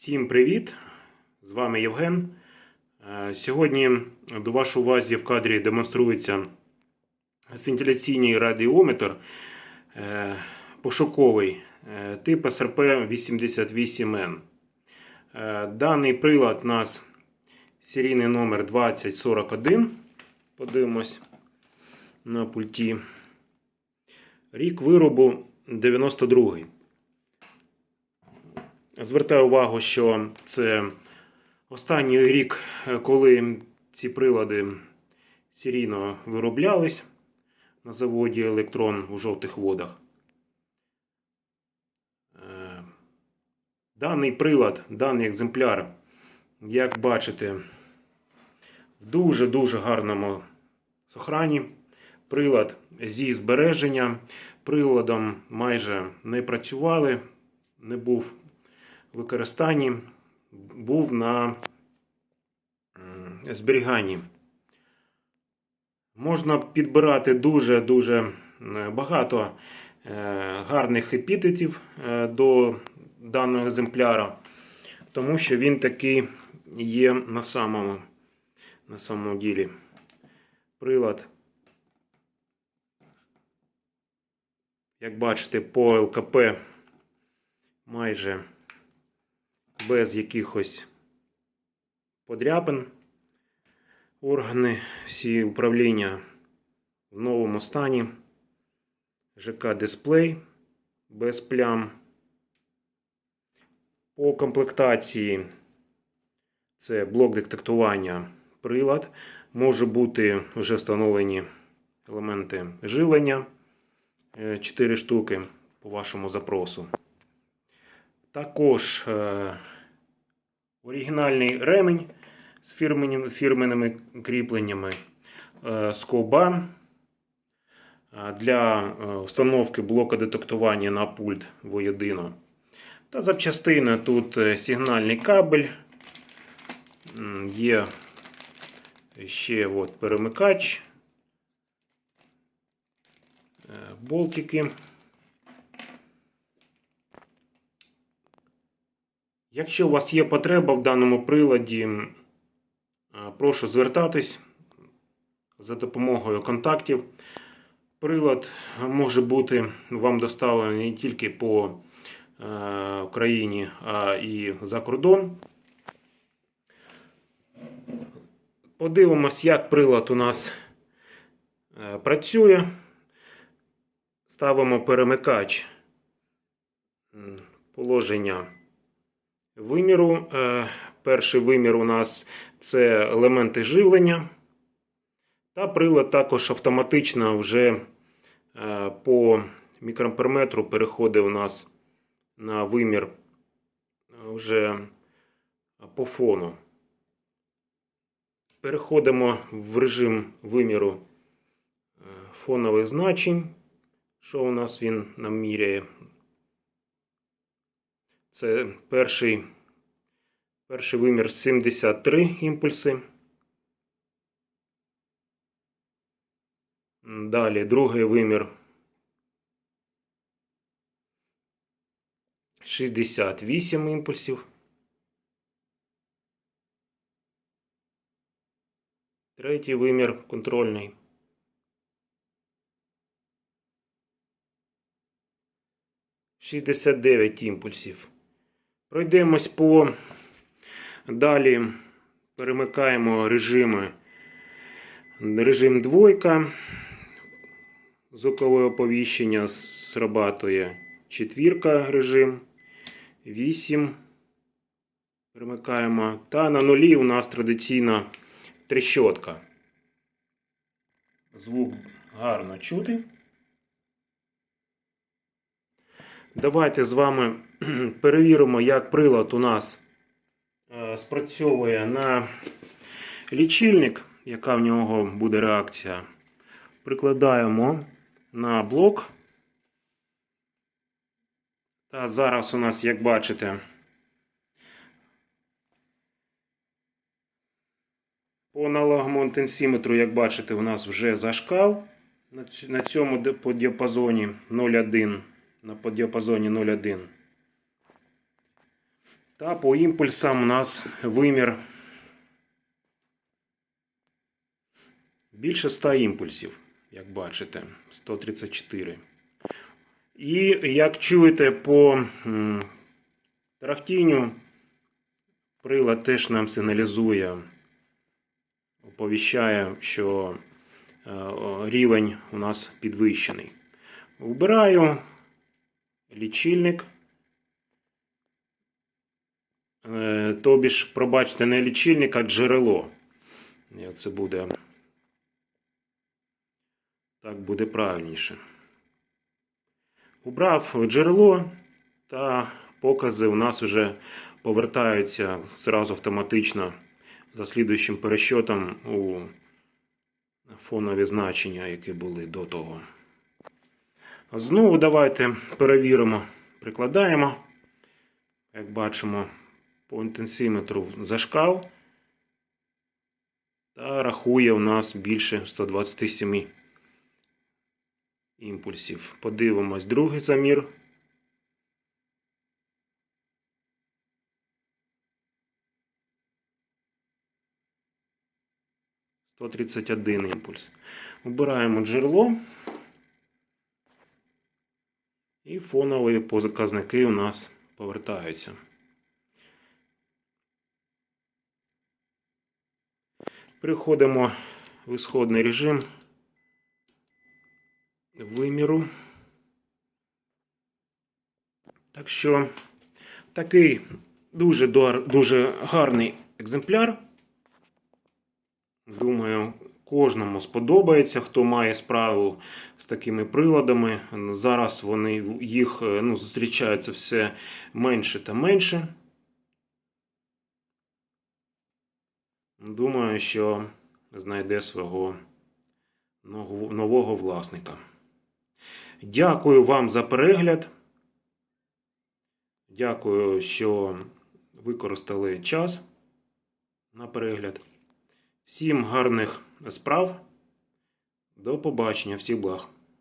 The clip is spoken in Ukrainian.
Всім привіт! З вами Євген. Е, Сьогодні до вашої увазі в кадрі демонструється сcintiляційний радіометр е, пошуковий е, тип SRP88N. Е, Даний прилад у нас серійний номер 2041. Подивимось на пульті. Рік виробу 92. Звертаю увагу, що це останній рік, коли ці прилади серійно вироблялись на заводі Електрон у жовтих водах. Е, Даний прилад, даний екземпляр, як бачите, в дуже-дуже гарному сохрані. Прилад зі збереження. Приладом майже не працювали, не був використанні, був на зберіганні. Можна підбирати дуже-дуже багато е, гарних епітетів е, до даного екземпляра, тому що він такий є на самому, на самому ділі. Прилад, як бачите, по ЛКП майже без якихось подряпин. Органи всі управління в новому стані. ЖК дисплей без плям. По комплектації це блок детектування прилад. Може бути вже встановлені елементи жилення 4 штуки по вашому запросу. Також е, оригінальний ремень з фірменними, фірменними кріпленнями е, скоба е, для е, установки блока детектування на пульт воєдино. Та запчастини тут е, сигнальний кабель, є ще от перемикач, болтики. Якщо у вас є потреба в даному приладі, прошу звертатись за допомогою контактів. Прилад може бути вам доставлений не тільки по е, Україні, а і за кордон. Подивимось, як прилад у нас е, працює. Ставимо перемикач положення виміру. Е, Перший вимір у нас це елементи живлення. Та прилад також автоматично вже е, по мікроамперметру переходить у нас на вимір е, вже по фону. Переходимо в режим виміру фонових значень. Що у нас він нам міряє? Це перший, перший вимір 73 імпульси. Далі другий вимір 68 імпульсів. Третій вимір контрольний. Шістдесят дев'ять імпульсів. Пройдемось по далі. Перемикаємо режими. Режим двойка. Звукове оповіщення срабатує четвірка режим. 8. Перемикаємо. Та на нулі у нас традиційна трещотка. Звук гарно чути. Давайте з вами перевіримо, як прилад у нас е, спрацьовує на лічильник, яка в нього буде реакція. Прикладаємо на блок. Та зараз у нас, як бачите, по аналоговому інтенсіметру, як бачите, у нас вже зашкал на цьому по діапазоні 0,1 на діапазоні 0,1. Та по імпульсам у нас вимір більше 100 імпульсів, як бачите, 134. І як чуєте по м, тарахтінню, прилад теж нам сигналізує, оповіщає, що е, рівень у нас підвищений. Вбираю лічильник. Е, Тобі ж, пробачте, не лічильник, а джерело. Це буде. Так буде правильніше. Убрав джерело, та покази у нас вже повертаються зразу автоматично за слідуючим пересчетом у фонові значення, які були до того. Знову давайте перевіримо, прикладаємо. Як бачимо, по інтенсиметру зашкал. Та рахує у нас більше 127 імпульсів. Подивимось другий замір. Сто імпульс. Обираємо джерело. І фонові показники у нас повертаються. Переходимо в ісходний режим виміру. Так що такий дуже, дуже гарний екземпляр. Думаю, кожному сподобається, хто має справу з такими приладами. Зараз вони їх е, ну, зустрічаються все менше та менше. Думаю, що знайде свого нового- нового власника. Дякую вам за перегляд. Дякую, що використали час на перегляд. Всім гарних справ. До побачення, всіх благ.